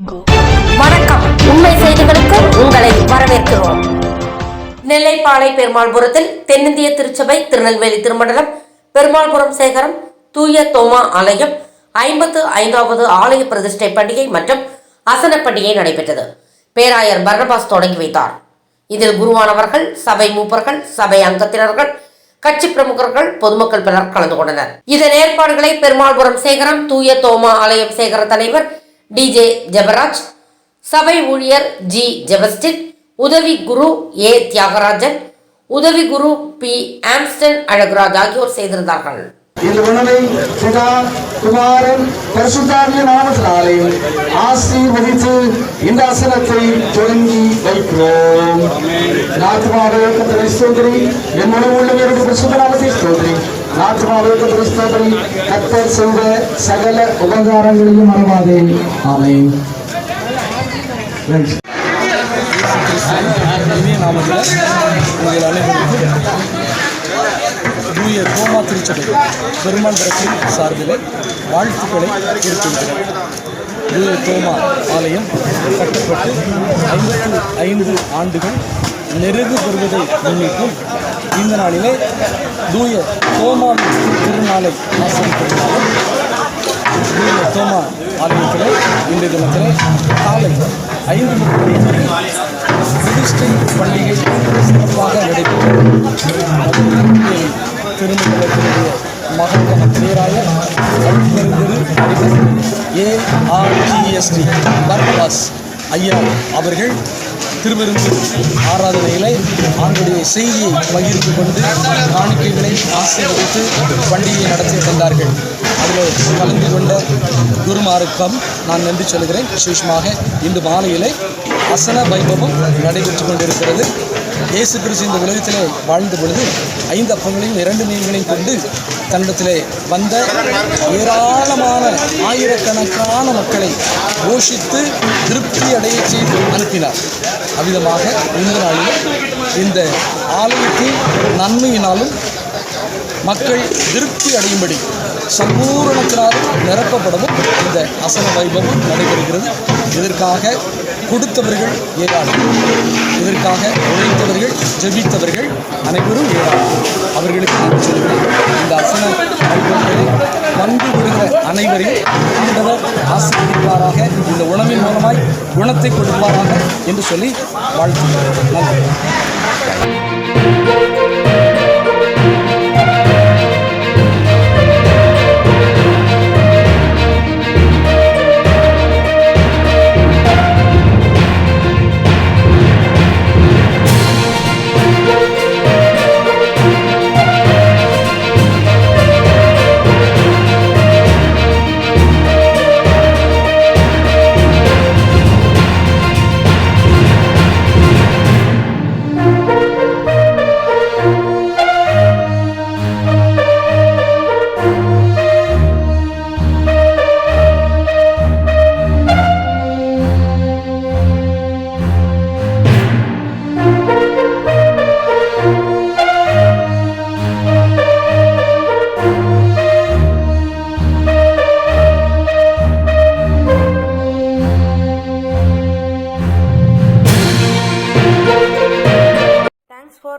வணக்கம். உண்மை செய்திகளுக்கு உங்களை வரவேற்கிறோம். நெல்லைப்பாளை பெருமாள்புரத்தில் தென்னிந்திய திருச்சபை திருநெல்வேலி திருமண்டலம் பெருமாள்புரம் சேகரம் தூய தோமா ஆலயம் ஐம்பத்து ஐந்தாவது ஆலய பிரதிஷ்டை பண்டிகை மற்றும் அசன பண்டிகை நடைபெற்றது. பேராயர் பர்னபாஸ் தொடங்கி வைத்தார். இதில் குருவானவர்கள் சபை மூப்பர்கள் சபை அங்கத்தினர்கள் கட்சி பிரமுகர்கள் பொதுமக்கள் பலர் கலந்து கொண்டனர். இதன் ஏற்பாடுகளை பெருமாள்புரம் சேகரம் தூய தோமா ஆலயம் சேகர தலைவர் டிஜே ஜெபராஜ் சபை ஊழியர் ஜி ஜெபஸ்டின் உதவி குரு ஏ தியாகராஜன் உதவி குரு பி ஆம்ஸ்டன் அழகுராஜ் ஆகியோர் செய்திருந்தார்கள். இந்த உணவை பிதா குமாரன் பரிசுத்தாவிய நாமத்தினாலே ஆசீர்வதித்து இந்த அசனத்தை தொடங்கி வைக்கிறோம். ஸ்தோத்திரி. என் உணவு அவருக்கு பிரஸ்தாபனை கத்தர் செய்த சகல உபகாரங்களையும் மறவாதே ஆமை Thanks. இனிய தூய கோமா திருச்சபை பெருமாண்டரத்தின் சார்பில் வாழ்த்துக்களை குறிப்பிடுகிறோம் தூய தோமா ஆலயம் கட்டப்பட்டு ஐம்பத்தி ஐந்து ஆண்டுகள் நெருகு பெறுவதை முன்னிட்டு இந்த நாளிலே தூய சோமான் திருநாளை ஆசிரியர் தூய சோமா ஆலயத்திலே இந்த தினத்திலே காலை ஐந்து முப்பது மணிக்கு பண்டிகை சிறப்பாக நடைபெற்றது. திருமணத்தினுடைய மகன்கன பேராய அருட்பெருந்திரு ஏஆர்ஜிஎஸ்டி பர்பாஸ் ஐயா அவர்கள் திருவிருந்து ஆராதனையிலே ஆண்டுடைய செய்தியை பகிர்ந்து கொண்டு காணிக்கைகளை ஆசீர்வதித்து பண்டிகையை நடத்தி தந்தார்கள். அதில் கலந்து கொண்ட குருமாருக்கம் நான் நன்றி சொல்கிறேன் விசேஷமாக இன்று மாலையிலே அசன வைபவம் நடைபெற்று கொண்டிருக்கிறது. இயேசு கிறிஸ்து இந்த உலகத்திலே வாழ்ந்த பொழுது ஐந்து அப்பங்களையும் இரண்டு மீன்களையும் கொண்டு தன்னிடத்திலே வந்த ஏராளமான ஆயிரக்கணக்கான மக்களை போஷித்து திருப்தி அடைய செய்து அனுப்பினார். அவ்விதமாக இந்த நாளில் இந்த ஆலயத்தின் நன்மையினாலும் மக்கள் திருப்தி அடையும்படி சம்பூரணத்தினால் நிரப்பப்படவும் இந்த அசன வைபவம் நடைபெறுகிறது. இதற்காக கொடுத்தவர்கள் ஏராளம். இதற்காக உழைத்தவர்கள் ஜெபித்தவர்கள் அனைவரும் ஏராளம். அவர்களுக்கு நான் சொல்கிறேன் இந்த அசன வைபவங்களை பங்கு கொள்கிற அனைவரையும் ஆண்டவர் ஆசீர்வதிப்பாராக. இந்த உணவின் மூலமாய் குணத்தை கொடுப்பாராக என்று சொல்லி வாழ்த்துகிறேன். நன்றி.